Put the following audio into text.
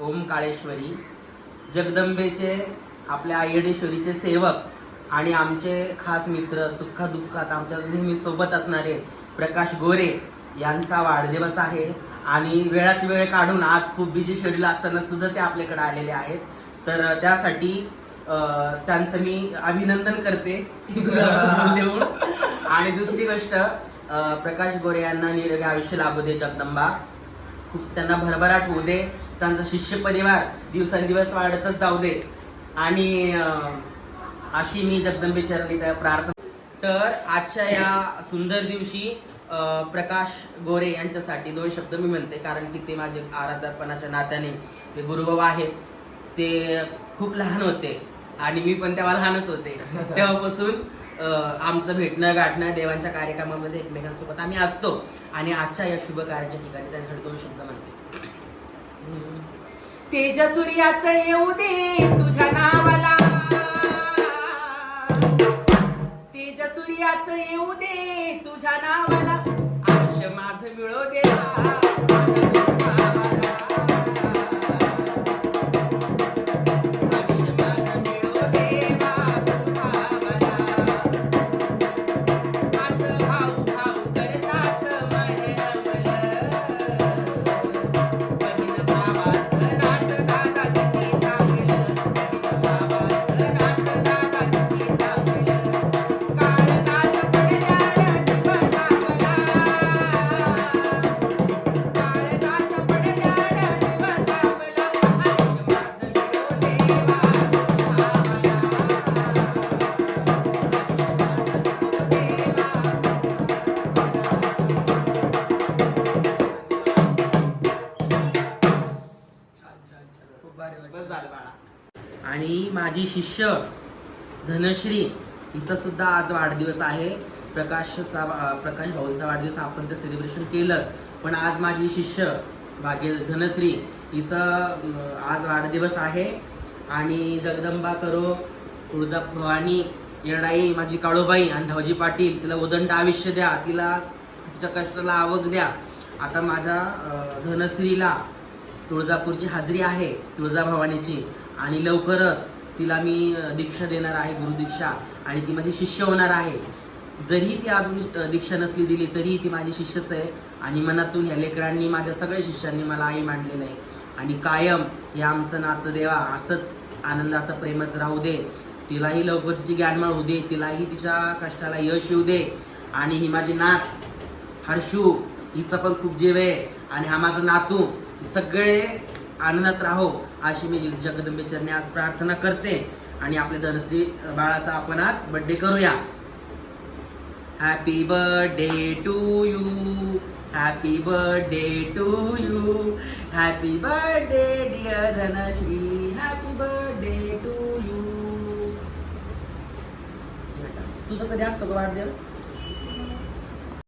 ओम काळेश्वरी जगदंबेचे आपल्या आयडेश्वरीचे सेवक आणि आमचे खास मित्र सुखदुःखात आमच्या नेहमी सोबत असणारे प्रकाश गोरे यांचा वाढदिवस आहे. आणि वेळात वेळ काढून आज खूप बिझी शेड्यूल असताना सुद्धा ते आपल्याकडे आलेले आहेत. तर त्यासाठी त्यांचं मी अभिनंदन करते. देऊन आणि दुसरी गोष्ट प्रकाश गोरे यांना निरोगी आयुष्य लाभू दे जगदंबा. खूप त्यांना भरभराट होऊ दे. त्यांचा शिष्य परिवार दिवसेंदिवस वाढतच जाऊ दे. आणि अशी मी जगदंबे चरणी त्या प्रार्थना तर आजच्या या सुंदर दिवशी प्रकाश गोरे यांच्यासाठी दोन शब्द मी म्हणते कारण की ते माझे आराधनापणाच्या नात्याने ते गुरुभाऊ आहेत. ते खूप लहान होते आणि मी पण तेव्हा लहानच होते. तेव्हापासून आमचं भेटणं गाठणं देवांच्या कार्यक्रमामध्ये एकमेकांसोबत आम्ही असतो. आणि आजच्या या शुभ कार्याच्या ठिकाणी त्यांच्यासाठी दोन शब्द म्हणते. तेज सूर्याचं येऊ दे तुझ्या नावाला बस झालं बाळा. आणि माझी शिष्य धनश्री हिचा सुद्धा आज वाढदिवस आहे. प्रकाशचा प्रकाश भाऊंचा वाढदिवस आपण तर सेलिब्रेशन केलंच. पण आज माझी शिष्य भाग्य धनश्री हिचा आज वाढदिवस आहे. आणि जगदंबा करो तुळजा भवानी येडाई माझी काळूबाई आणि धावजी पाटील तिला उदंड आयुष्य द्या. तिला तिच्या कष्टाला आवक द्या. आता माझ्या धनश्रीला तुळजापूरची हाजरी आहे तुळजाभवानीची आणि लवकरच तिला मी दीक्षा देणार आहे गुरुदीक्षा आणि ती माझी शिष्य होणार आहे. जरी ती अजून दीक्षा नसली दिली तरीही ती माझी शिष्यच आहे. आणि मनातून ह्या लेकरांनी माझ्या सगळ्या शिष्यांनी मला आई मांडलेलं आहे. आणि कायम हे आमचं नातं देवा असंच आनंदाचं प्रेमच राहू दे. तिलाही लवकर तिची ज्ञानमाळ होऊ दे तिलाही तिच्या कष्टाला यश येऊ दे. आणि ही माझी नात हर्षू हिचा पण खूप जीव आहे. आणि हा माझा नातू सगळे आनंदात राहो अशी मी जगदंबे चरणी आज प्रार्थना करते. आणि आपल्या धनश्री बाळाचा आपण आज बर्थडे करूया. Happy birthday to you happy birthday to you happy birthday dear Dhanashree. Happy birthday to you तुझं कधी असतो का वाढदिवस?